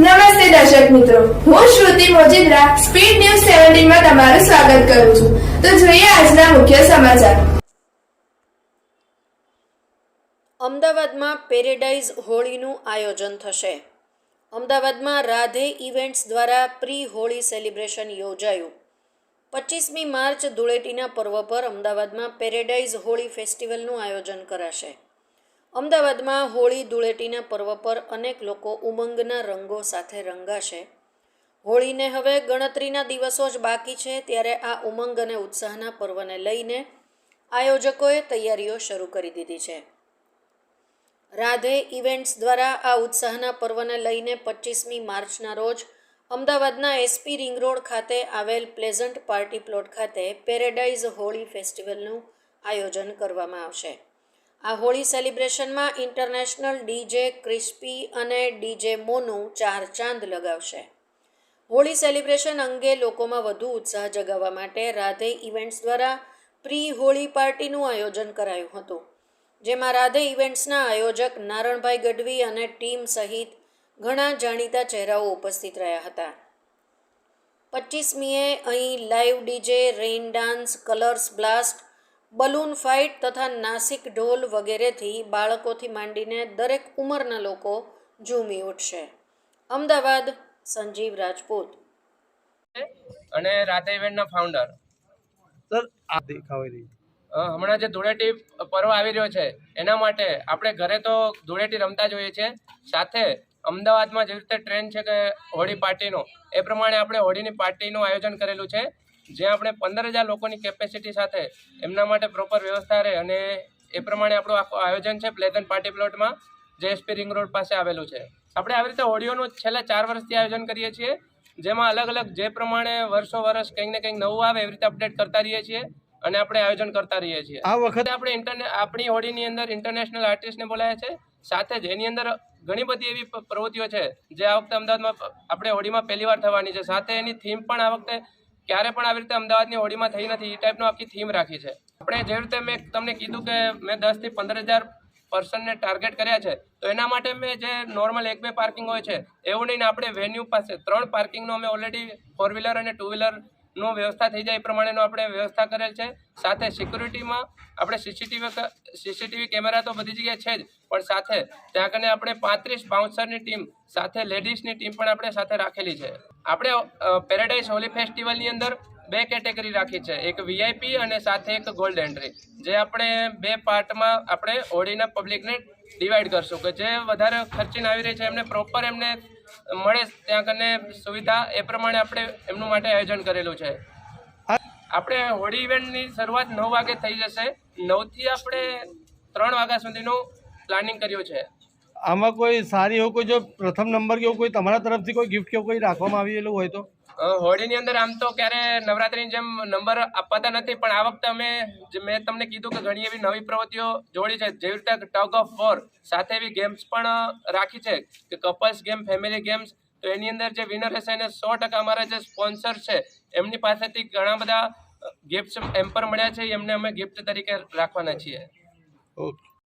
નમસ્તે દર્શક મિત્રો. હું શ્રુતિ મોજીદ્રા, સ્પીડ ન્યૂઝ સેવન્ટીનમાં તમારું સ્વાગત કરું છું. તો જોઈએ આજના મુખ્ય સમાચાર. અમદાવાદમાં પેરેડાઇઝ હોળીનું આયોજન થશે. અમદાવાદમાં રાધે ઇવેન્ટ્સ દ્વારા પ્રી હોળી સેલિબ્રેશન યોજાયું. પચીસમી માર્ચ ધૂળેટીના પર્વ પર અમદાવાદમાં પેરેડાઇઝ હોળી ફેસ્ટિવલનું આયોજન કરાશે. અમદાવાદમાં હોળી ધૂળેટીના પર્વ પર અનેક લોકો ઉમંગના રંગો સાથે રંગાશે. હોળીને હવે ગણતરીના દિવસો જ બાકી છે, ત્યારે આ ઉમંગ અને ઉત્સાહના પર્વને લઈને આયોજકોએ તૈયારીઓ શરૂ કરી દીધી છે. રાધે ઇવેન્ટ્સ દ્વારા આ ઉત્સાહના પર્વને લઈને પચીસમી માર્ચના રોજ અમદાવાદના એસપી રિંગ રોડ ખાતે આવેલ પ્લેઝન્ટ પાર્ટી પ્લોટ ખાતે પેરેડાઇઝ હોળી ફેસ્ટિવલનું આયોજન કરવામાં આવશે. આ હોળી સેલિબ્રેશનમાં ઇન્ટરનેશનલ ડીજે ક્રિસ્પી અને ડીજે મોનું ચાર ચાંદ લગાવશે. હોળી સેલિબ્રેશન અંગે લોકોમાં વધુ ઉત્સાહ જગાવવા માટે રાધે ઇવેન્ટ્સ દ્વારા પ્રી હોળી પાર્ટીનું આયોજન કરાયું હતું, જેમાં રાધે ઇવેન્ટ્સના આયોજક નારણભાઈ ગઢવી અને ટીમ સહિત ઘણા જાણીતા ચહેરાઓ ઉપસ્થિત રહ્યા હતા. પચીસમીએ અહીં live DJ rain dance, colours blast balloon fight તથા નાસિક ઢોલ વગેરેથી બાળકોથી માંડીને દરેક ઉંમરના લોકો ઝૂમી ઉઠશે. અમદાવાદ સંજીવ રાજપૂત. અને રાતે ઇવેન્ટના ફાઉન્ડર સર આ દેખાવી રહી હમણાં જે ધૂળેટી પર્વ આવી રહ્યો છે એના માટે આપણે ઘરે તો ધૂળેટી રમતા જ હોઈએ છીએ. સાથે અમદાવાદમાં જેવી રીતે ટ્રેન્ડ છે કે હોળી પાર્ટીનો એ પ્રમાણે આપણે હોળીની પાર્ટીનું આયોજન કરેલું છે. જ્યાં આપણે પંદર હજાર લોકોની કેપેસિટી સાથે એમના માટે પ્રોપર વ્યવસ્થા રહે અને એ પ્રમાણે આપણું આખું આયોજન છે પ્લેધન પાર્ટી પ્લોટમાં જે એસપી રિંગ રોડ પાસે આવેલું છે. આપણે આવી રીતે હોળીઓનું છેલ્લા ચાર વર્ષથી આયોજન કરીએ છીએ જેમાં અલગ અલગ જે પ્રમાણે વર્ષો વર્ષ કંઈક ને કંઈક નવું આવે એવી રીતે અપડેટ કરતા રહીએ છીએ અને આપણે આયોજન કરતા રહીએ છીએ. આ વખતે આપણે ઇન્ટરને આપણી હોળીની અંદર ઇન્ટરનેશનલ આર્ટિસ્ટને બોલાયા છે. સાથે જ એની અંદર ઘણી બધી એવી પ્રવૃત્તિઓ છે જે આ વખતે અમદાવાદમાં આપણે હોળીમાં પહેલી વાર થવાની છે. સાથે એની થીમ પણ આ વખતે ક્યારે પણ આવી રીતે અમદાવાદની હોળીમાં થઈ નથી એ ટાઈપનો આખી થીમ રાખી છે. આપણે જે રીતે મેં તમને કીધું કે મેં દસથી પંદર હજાર પર્સનને ટાર્ગેટ કર્યા છે, તો એના માટે મેં જે નોર્મલ એક બે પાર્કિંગ હોય છે, એવું નહીં આપણે વેન્યુ પાસે ત્રણ પાર્કિંગનો અમે ઓલરેડી ફોર વ્હીલર અને ટુ વ્હીલર નો વ્યવસ્થા થઈ જાય એ પ્રમાણેનો આપણે વ્યવસ્થા કરેલ છે. સાથે સિક્યુરિટીમાં આપણે સીસીટીવી સીસીટીવી કેમેરા તો બધી જગ્યાએ છે જ, પણ સાથે ત્યાં કને આપણે પાંત્રીસ બાઉન્સરની ટીમ સાથે લેડીઝની ટીમ પણ આપણે સાથે રાખેલી છે. આપણે પેરેડાઇઝ હોલી ફેસ્ટિવલની અંદર બે કેટેગરી રાખી છે, એક વીઆઈપી અને સાથે એક ગોલ્ડ એન્ટ્રી જે આપણે બે પાર્ટમાં આપણે હોળીના પબ્લિકને ડિવાઈડ કરશું, કે જે વધારે ખર્ચીને આવી રહી છે, એમને પ્રોપર એમને મળે ત્યાં કને સુવિધા એ પ્રમાણે આપણે એમનું માટે આયોજન કરેલું છે. આપણે હોળી ઇવેન્ટની શરૂઆત નવ વાગે થઈ જશે. નવથી આપણે ત્રણ વાગ્યા સુધીનું પ્લાનિંગ કર્યું છે. આમાં કોઈ સારી એવું કોઈ જો પ્રથમ નંબર કે કોઈ તમારા તરફથી કોઈ ગિફ્ટ કે કોઈ રાખવામાં આવેલું હોય તો? હોળીની અંદર આમ તો ક્યારે નવરાત્રીની જેમ નંબર અપાતા નથી, પણ આ વખતે અમે મેં તમને કીધું કે ઘણી એવી નવી પ્રવૃત્તિઓ જોડી છે, જેવી રીતે ટગ ઓફ વોર, સાથે એવી ગેમ્સ પણ રાખી છે, કે કપલ્સ ગેમ, ફેમિલી ગેમ્સ, તો એની અંદર જે વિનર હશે એને સો ટકા અમારા જે સ્પોન્સર છે, એમની પાસેથી ઘણા બધા ગિફ્ટ એમ મળ્યા છે, એમને અમે ગિફ્ટ તરીકે રાખવાના છીએ. ઓકે.